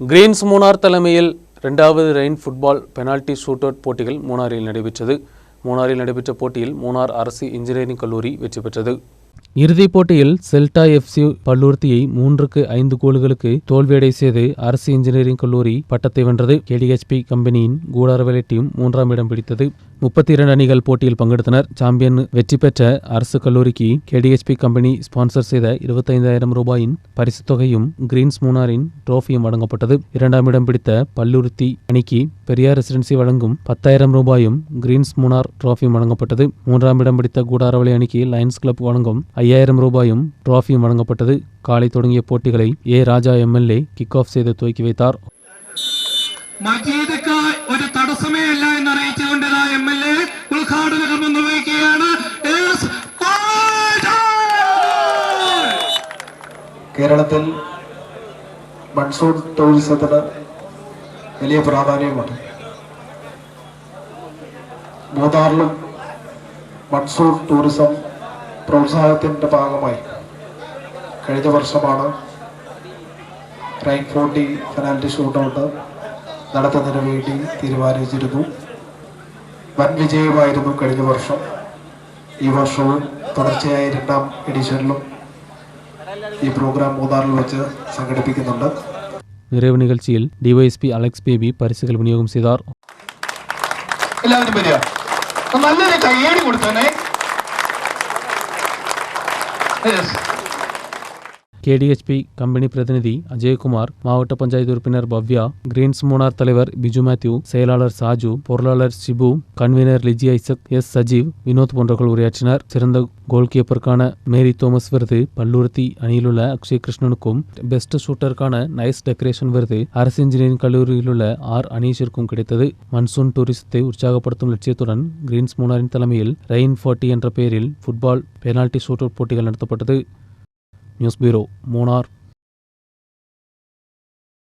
Green's Munnar தலைமையில் ரெண்டாவது rain football penalty shoot out போட்டிகள் மூணாரில் நடைபெற்றது. மூணாரில் நடைபெற்ற போட்டியில் மூனார் அரசு இன்ஜினியரிங் கல்லூரி வெற்றி பெற்றது. இறுதிப் போட்டியில் செல்டா எஃப்சி பல்லூர்த்தியை மூன்றுக்கு ஐந்து கோல்களுக்கு தோல்வியடை செய்து அரசு இன்ஜினியரிங் கல்லூரி பட்டத்தை வென்றது. கேடிஹெச்பி கம்பெனியின் கூடாரவேலை டீம் மூன்றாம் இடம் பிடித்தது. முப்பத்தி இரண்டு அணிகள் போட்டியில் பங்கெடுத்தனர். சாம்பியன் வெற்றி பெற்ற அரசு கல்லூரிக்கு கேடிஹெச்பி கம்பெனி ஸ்பான்சர் செய்த இருபத்தைந்தாயிரம் ரூபாயின் பரிசுத் தொகையும் கிரீன்ஸ் மூனாரின் ட்ரோஃபியும் வழங்கப்பட்டது. இரண்டாம் இடம் பிடித்த பல்லுறுத்தி அணிக்கு பெரியார் ரெசிடென்சி வழங்கும் பத்தாயிரம் ரூபாயும் கிரீன்ஸ் மூனார் ட்ராஃபியும் வழங்கப்பட்டது. மூன்றாம் இடம் பிடித்த கூடாரவளி அணிக்கு லயன்ஸ் கிளப் வழங்கும் ஐயாயிரம் ரூபாயும் ட்ராஃபியும் வழங்கப்பட்டது. காலை தொடங்கிய போட்டிகளை A. Raja MLA kick off செய்து துவக்கி வைத்தார். മജീദ് ഒരു തടസ്സമേ അല്ല എന്ന് അറിയിച്ചുകൊണ്ട് എം എൽ എ ഉദ്ഘാടന കർമ്മം നിർവഹിക്കുകയാണ്! കേരളത്തിൽ മൺസൂൺ ടൂറിസത്തിന് വലിയ പ്രാധാന്യമുണ്ട് മൂന്നാറിലും മൺസൂൺ ടൂറിസം പ്രോത്സാഹനത്തിന്റെ ഭാഗമായി കഴിഞ്ഞ വർഷമാണ് റൈൻ ഫോർട്ടി ഫെനാൽറ്റി ഷൂട്ടൗട്ട് നടത്തുന്നതിന് വേണ്ടി തീരുമാനിച്ചിരുന്നു. വൻ വിജയമായിരുന്നു കഴിഞ്ഞ വർഷം. ഈ വർഷവും തുടർച്ചയായ രണ്ടാം എഡിഷനിലും ഈ പ്രോഗ്രാം മൂന്നാറിൽ വെച്ച് സംഘടിപ്പിക്കുന്നുണ്ട്. നിറവ് നികഴ്ചയിൽ ഡിവൈഎസ്പി അലക്സ് ബേബി പരിശീലന വിനിയോഗം ചെയ്താർ. എല്ലാവരും വരിക. നല്ലൊരു കയ്യേടി കൊടുത്തേ Yes. கேடிஹெச்பி கம்பெனி பிரதிநிதி அஜயகுமார் மாவட்ட பஞ்சாயத்து உறுப்பினர் பவ்யா கிரீன்ஸ் மூனார் தலைவர் பிஜு மேத்யூ செயலாளர் சாஜு பொருளாளர் Sibu convener Liji Isaac S Sajeev Vinod போன்றவர்கள் உரையாற்றினர் சிறந்த கோல் கீப்பருக்கான மேரி தோமஸ் விருது பல்லூர்த்தி அணியிலுள்ள அக்ஷய் கிருஷ்ணனுக்கும் பெஸ்ட் ஷூட்டருக்கான நைஸ் டெக்கரேஷன் விருது அரசு இன்ஜினியரிங் கல்லூரியில் உள்ள ஆர் அனீஷிற்கும் கிடைத்தது மன்சூன் டூரிசத்தை உற்சாகப்படுத்தும் லட்சியத்துடன் கிரீன்ஸ் மூனாரின் தலைமையில் ரெயின் ஃபார்ட்டி என்ற பெயரில் ஃபுட்பால் பெனால்டி ஷூட் அவுட் போட்டிகள் நடத்தப்பட்டது நியூஸ் பியூரோ மூணார்